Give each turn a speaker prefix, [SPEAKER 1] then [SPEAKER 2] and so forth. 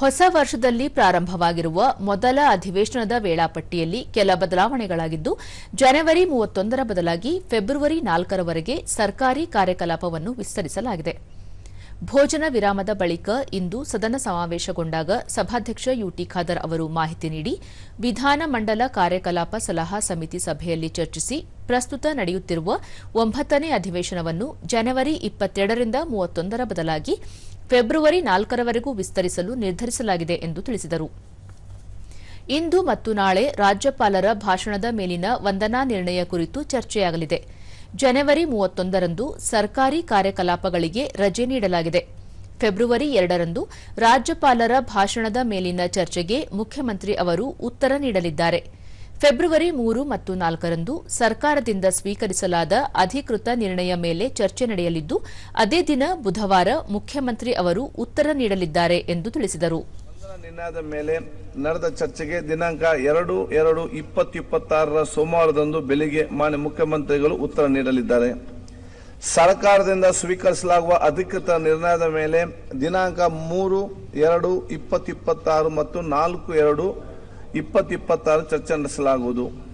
[SPEAKER 1] ಹೊಸ ವರ್ಷದಲ್ಲಿ ಪ್ರಾರಂಭವಾಗಿರುವ ಮೊದಲ ಅಧಿವೇಶನದ ವೇಳಾಪಟ್ಟಿಯಲ್ಲಿ ಕೆಲ ಬದಲಾವಣೆಗಳಾಗಿದ್ದು, ಜನವರಿ ಮೂವತ್ತೊಂದರ ಬದಲಾಗಿ ಫೆಬ್ರವರಿ ನಾಲ್ಕರವರೆಗೆ ಸರ್ಕಾರಿ ಕಾರ್ಯಕಲಾಪವನ್ನು ವಿಸ್ತರಿಸಲಾಗಿದೆ. ಭೋಜನ ವಿರಾಮದ ಬಳಿಕ ಇಂದು ಸದನ ಸಮಾವೇಶಗೊಂಡಾಗ ಸಭಾಧ್ಯಕ್ಷ ಯುಟಿ ಖಾದರ್ ಅವರು ಮಾಹಿತಿ ನೀಡಿ ವಿಧಾನಮಂಡಲ ಕಾರ್ಯಕಲಾಪ ಸಲಹಾ ಸಮಿತಿ ಸಭೆಯಲ್ಲಿ ಚರ್ಚಿಸಿ ಪ್ರಸ್ತುತ ನಡೆಯುತ್ತಿರುವ ಒಂಬತ್ತನೇ ಅಧಿವೇಶನವನ್ನು ಜನವರಿ ಇಪ್ಪತ್ತೆರಡರಿಂದ ಮೂವತ್ತೊಂದರ ಬದಲಾಗಿ ಫೆಬ್ರವರಿ ನಾಲ್ಕರವರೆಗೂ ವಿಸ್ತರಿಸಲು ನಿರ್ಧರಿಸಲಾಗಿದೆ ಎಂದು ತಿಳಿಸಿದರು. ಇಂದು ಮತ್ತು ನಾಳೆ ರಾಜ್ಯಪಾಲರ ಭಾಷಣದ ಮೇಲಿನ ವಂದನಾ ನಿರ್ಣಯ ಕುರಿತು ಚರ್ಚೆಯಾಗಲಿದೆ. ಜನವರಿ ಮೂವತ್ತೊಂದರಂದು ಸರ್ಕಾರಿ ಕಾರ್ಯಕಲಾಪಗಳಿಗೆ ರಜೆ ನೀಡಲಾಗಿದೆ. ಫೆಬ್ರವರಿ ಎರಡರಂದು ರಾಜ್ಯಪಾಲರ ಭಾಷಣದ ಮೇಲಿನ ಚರ್ಚೆಗೆ ಮುಖ್ಯಮಂತ್ರಿ ಅವರು ಉತ್ತರ ನೀಡಲಿದ್ದಾರೆ. ಫೆಬ್ರವರಿ ಮೂರು ಮತ್ತು ನಾಲ್ಕರಂದು ಸರ್ಕಾರದಿಂದ ಸ್ವೀಕರಿಸಲಾದ ಅಧಿಕೃತ ನಿರ್ಣಯ ಮೇಲೆ ಚರ್ಚೆ ನಡೆಯಲಿದ್ದು, ಅದೇ ದಿನ ಬುಧವಾರ ಮುಖ್ಯಮಂತ್ರಿ ಅವರು ಉತ್ತರ ನೀಡಲಿದ್ದಾರೆ ಎಂದು ತಿಳಿಸಿದರು.
[SPEAKER 2] ನಿರ್ಣಯದ ಮೇಲೆ ನಡೆದ ಚರ್ಚೆಗೆ ದಿನಾಂಕ ಎರಡು ಎರಡು, ಇಪ್ಪತ್ತು ಇಪ್ಪತ್ತಾರರ ಸೋಮವಾರದಂದು ಬೆಳಿಗ್ಗೆ ಮಾನ್ಯ ಮುಖ್ಯಮಂತ್ರಿಗಳು ಉತ್ತರ ನೀಡಲಿದ್ದಾರೆ. ಸರ್ಕಾರದಿಂದ ಸ್ವೀಕರಿಸಲಾಗುವ ಅಧಿಕೃತ ನಿರ್ಣಯದ ಮೇಲೆ ದಿನಾಂಕ ಮೂರು, ಎರಡು ಇಪ್ಪತ್ತಿಪ್ಪತ್ತಾರು ಮತ್ತು ನಾಲ್ಕು, ಎರಡು ಇಪ್ಪತ್ತು ಇಪ್ಪತ್ತಾರು ಚರ್ಚೆ ನಡೆಸಲಾಗುವುದು.